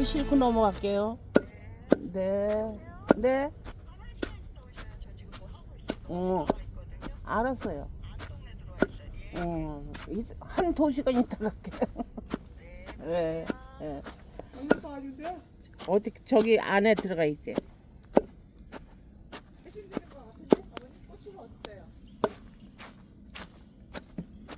싣고 넘어갈게요. 네. 네. 어. 알았어요. 어. 이- 한 도시간 있다 갈게요. 네. 네. 어디 저기 안에 들어가 있대.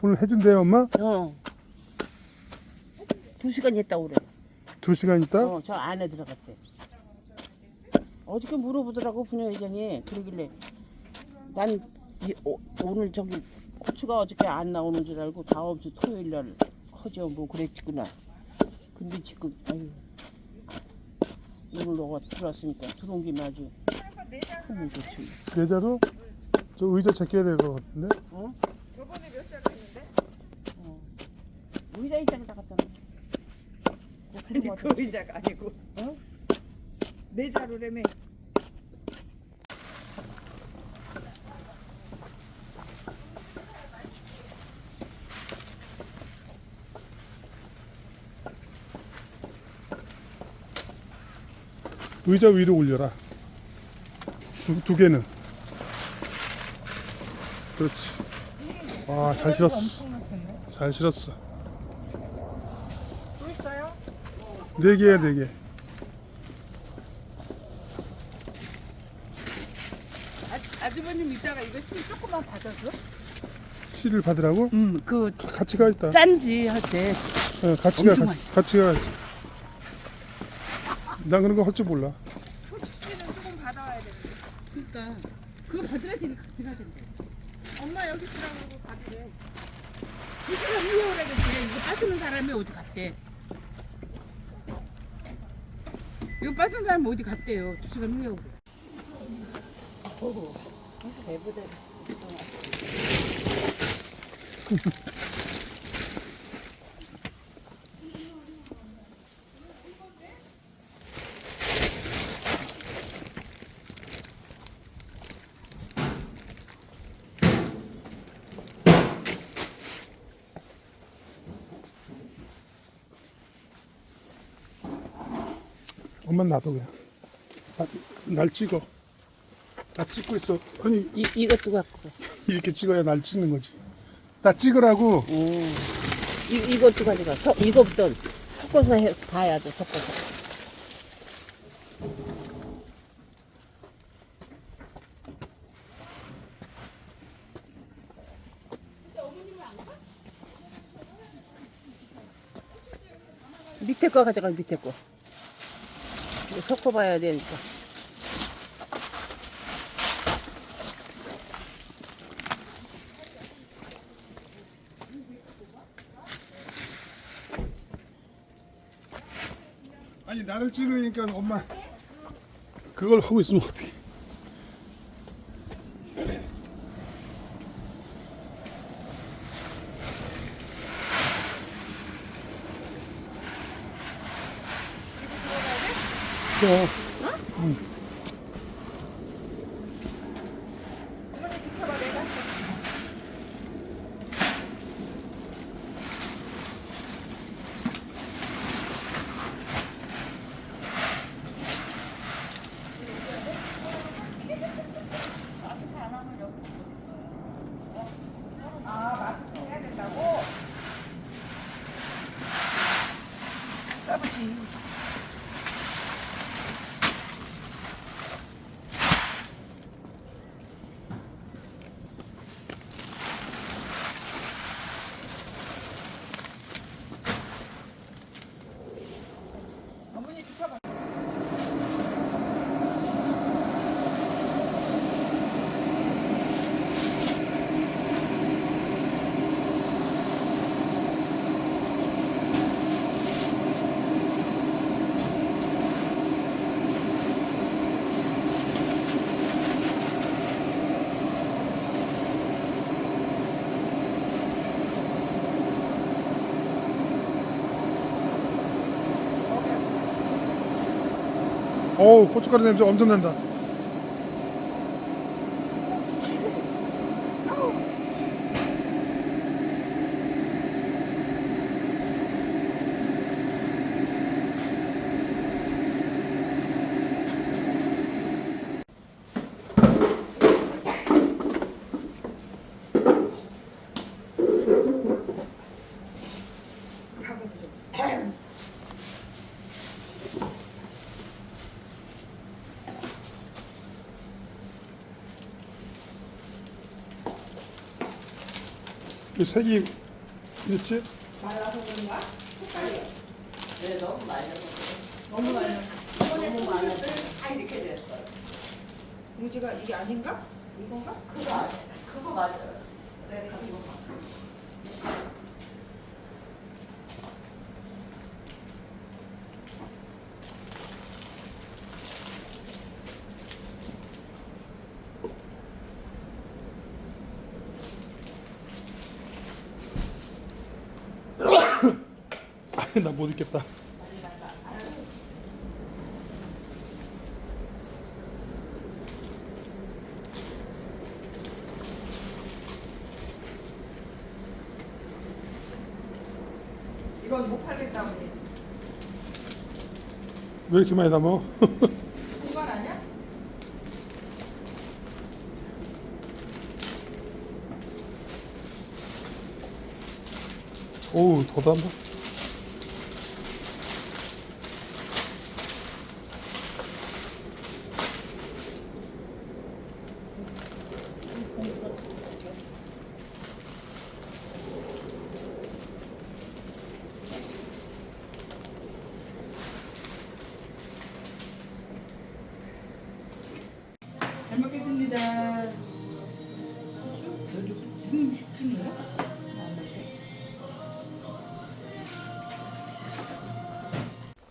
오늘 해준대요 엄마? 어. 두 시간 있다 오래. 두 시간 있다? 어, 저 안에 들어갔대. 어저께 물어보더라고 부녀회장이 그러길래 난 이, 오, 오늘 저기 고추가 어저께 안 나오는 줄 알고 다음 주 토요일 날 하죠 뭐 그랬구나. 근데 지금 아유 오늘 너가 들어왔으니까 들어온 김에 아주 하면 좋지. 계좌로 저 의자 제껴야 될 것 같은데? 어? 저번에 몇 자루 했는데? 어. 의자 있잖아 갔잖아. 아니 그 의자가 아니고 어? 네 자루라며 의자 위로 올려라. 두, 두 개는. 그렇지. 와, 잘 실었어. 잘 실었어. 또 있어요? 네 개야, 네 개. 아, 아주버님 이따가 이거 실 조금만 받아줘. 씨를 받으라고? 음, 그 같이 가 있다. 짠지 할 때. 어, 같이 가, 엄청 같이, 맛있어. 같이 가야지. 난 그런 거 할 줄 몰라. 토치 씨는 조금 받아와야 돼 그러니까 그거 받으라 테니 같이 가야 된대. 엄마 여기 있으라고 가지래 두 시간 후에 오라 그랬대. 이거 빠지는 사람이 어디 갔대? 이거 빠진 사람이 어디 갔대요? 두 시간 후에 오고. 배부대. 엄마는 놔둬 그냥. 나, 날 찍어. 나 찍고 있어. 아니 이 이것도 갖고. 가. 이렇게 찍어야 날 찍는 거지. 나 찍으라고. 음. 이 이것도 가져가. 서, 이거부터 섞어서 해, 봐야 돼. 섞어서. 밑에 거 가져가 밑에 거. 섞어봐야 되니까. 아니 나를 찍으니까 엄마 그걸 하고 있으면. 어, 어머니 비켜봐 내가 할게. 아 마스크 해야 된다고? 아버지 어머니 비켜봐 어우 고춧가루 냄새 엄청 난다. 그 색이 그렇지? 말라서 그런가? 네, 너무 말려서 너무 말라. 그래. 너무 말려서. 다 이렇게 됐어요. 유지가 이게 아닌가? 이건가? 그거 아- 그거 맞아요. 네, 그거. 나 못 읽겠다. 이건 못 팔겠다 보니. 왜 이렇게 많이 담어? 공간 아니야? 오우 더 담아. 잘 먹겠습니다. 음,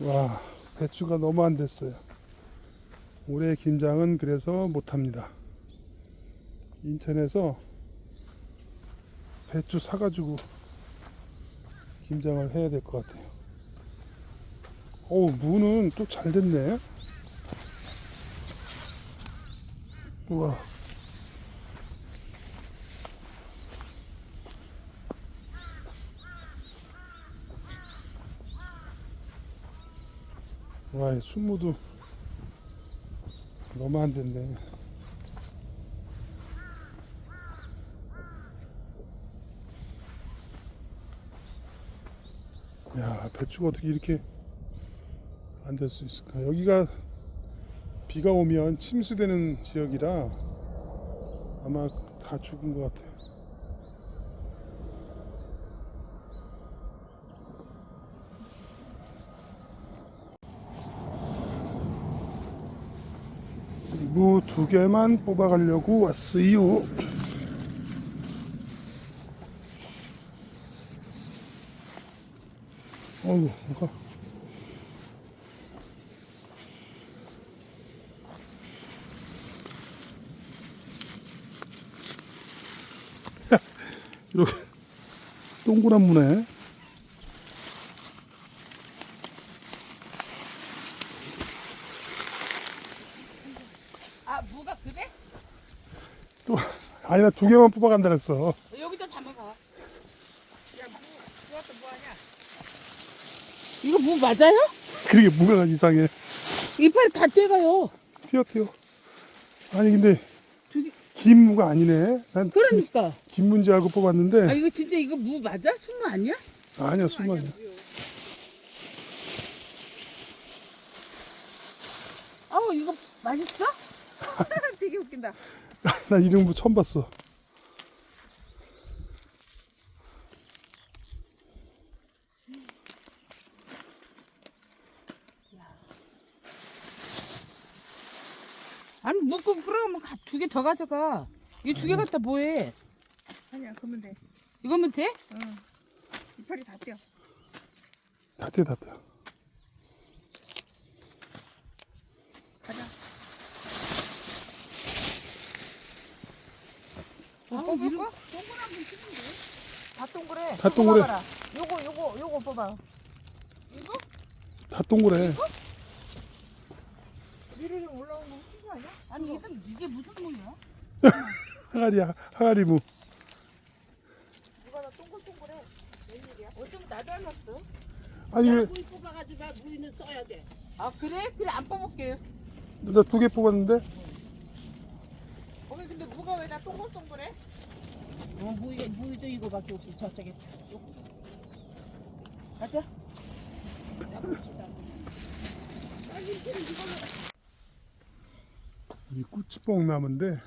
와 배추가 너무 안 됐어요. 올해 김장은 그래서 못합니다. 인천에서 배추 사가지고 김장을 해야 될 것 같아요. 오 무는 또 잘 됐네. 우와. 와, 이 순무도 너무 안 됐네. 야, 배추가 어떻게 이렇게 안 될 수 있을까? 여기가 비가 오면 침수되는 지역이라 아마 다 죽은 것 같아요. 무두 개만 뽑아가려고 왔어요. 어이구, 뭐가. 동그란 무네. 아, 무가 그래? 또 아니 나 두 개만 뽑아간다 그랬어. 여기다 담아가. 이것도 뭐하냐? 이거 무 맞아요? 그러게 무가 이상해. 이파리 다 떼가요. 튀어 튀어. 아니 근데 긴 무가 아니네. 난 그러니까. 긴 무인 줄 알고 아, 뽑았는데 이거 진짜 이거 무 맞아? 순무 아니야? 아니야 수만이야. 어, 이거 맛있어? 되게 웃긴다. 나 이런 무 처음 봤어. 먹고 그러면 두 개 더 가져가. 이 두 개 갖다 뭐해? 아니야, 그러면 돼. 이거면 돼? 응. 이파리 다 떼어. 다 떼, 다 떼. 가자. 아, 뽑을 이런- 거? 다 동그래. 다 동그래. 뽑아봐라. 요거 요거 요거 뽑아. 다 동그래. 위 로좀 올라오는 거 웃긴 거 아니야? 아니, 이게, 이게 무슨 무야? 항아리야, 항아리 무. 누가 다 동글동글해. 웬일이야? 어쩌면 나 닮았어. 아니 왜? 무이 뽑아가지고 무이는 써야 돼. 아, 그래? 그래, 안 뽑을게. 나두 개 뽑았는데 어머 근데 누가 왜다 동글동글해? 어, 무이 무이도 이거밖에 없어. 저쪽에. 가자. 이 이 꾸치뽕 나무인데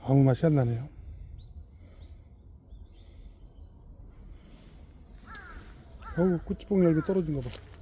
아무 맛이 안 나네요. 어우, 꾸치뽕 열매 떨어진 거 봐.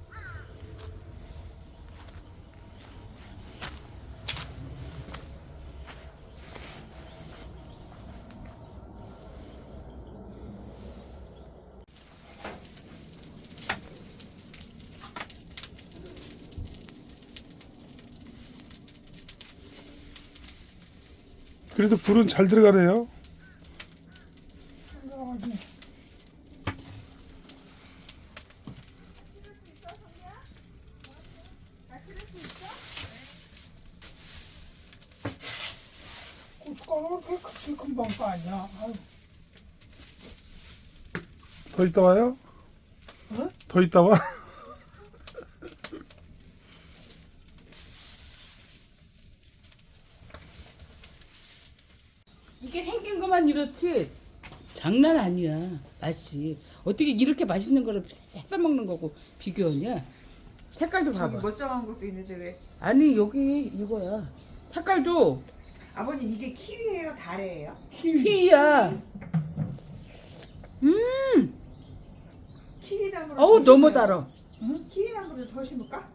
그래도 불은 잘 들어가네요. 고춧가루가 그렇게 그렇게 금방 빠냐? 아유, 더 있다 와요? 어? 더 있다 와? 이게 생긴 이렇지 장난 아니야 맛이 어떻게 이렇게 맛있는 거를 새 먹는 거고 비교하냐 색깔도 저기 봐봐 멀쩡한 것도 있는데 왜? 아니 여기 이거야 색깔도 아버님 이게 키위예요, 다래예요? 키위. 피야 음 키위 나무를 어우 더 너무 심어요? 달아 키위 나무를 더 심을까?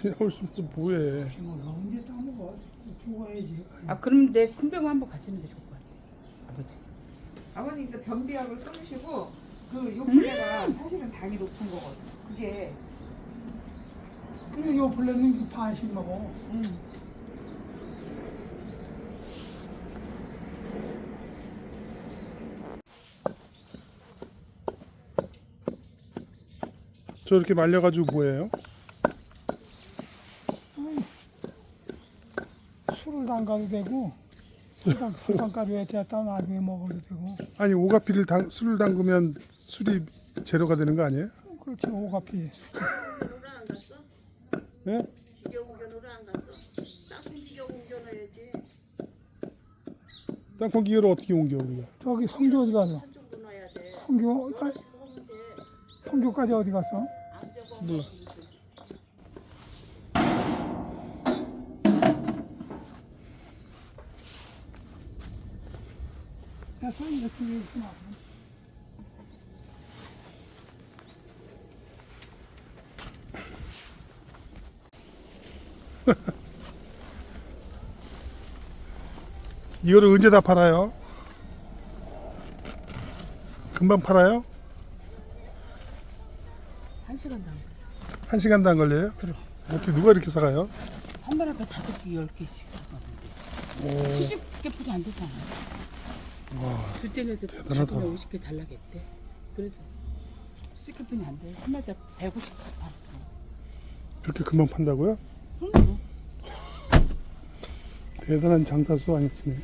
그냥 오시면서 뭐해? 심어서 언제 따먹어? 죽어야지. 아 그럼 내 큰병 한번 가시면 같 아 아버지 아버님 그 변비약을 끊으시고 그 요플레가 사실은 당이 높은 거거든. 그게 그래 요 블레는 반씩 먹어. 음. 저렇게 말려가지고 뭐예요? 술을 담가도 되고 설탕, 설탕가루에 대다 나중에 먹어도 되고 아니 오가피를 당, 술을 담그면 술이 제로가 되는 거 아니에요? 그렇지 오가피. 안 갔어? 예? 기경운전으로 안 갔어? 땅콩 기계로 어떻게 옮겨 우리가? 저기 성교 어디? 한쪽으로 놔야 돼. 성교까지 서면 돼. 성교까지 어디 갔어? 안 적어. 몰라. 됐어 이렇게 있구나. 이거를 언제 다 팔아요? 금방 팔아요? 한 시간 당한 시간도 안 걸려요? 그럼. 어떻게 누가 이렇게 사가요? 한달 앞에 다섯 개, 열 개씩 사가는데 70개뿐이 안 되잖아. 둘째는 대단하다. 자기는 50개 달라겠대. 그래서 70개뿐이 안 돼. 한 마리당 150개씩 팔아. 그렇게 금방 판다고요? 그럼 대단한 장사수 아니시네.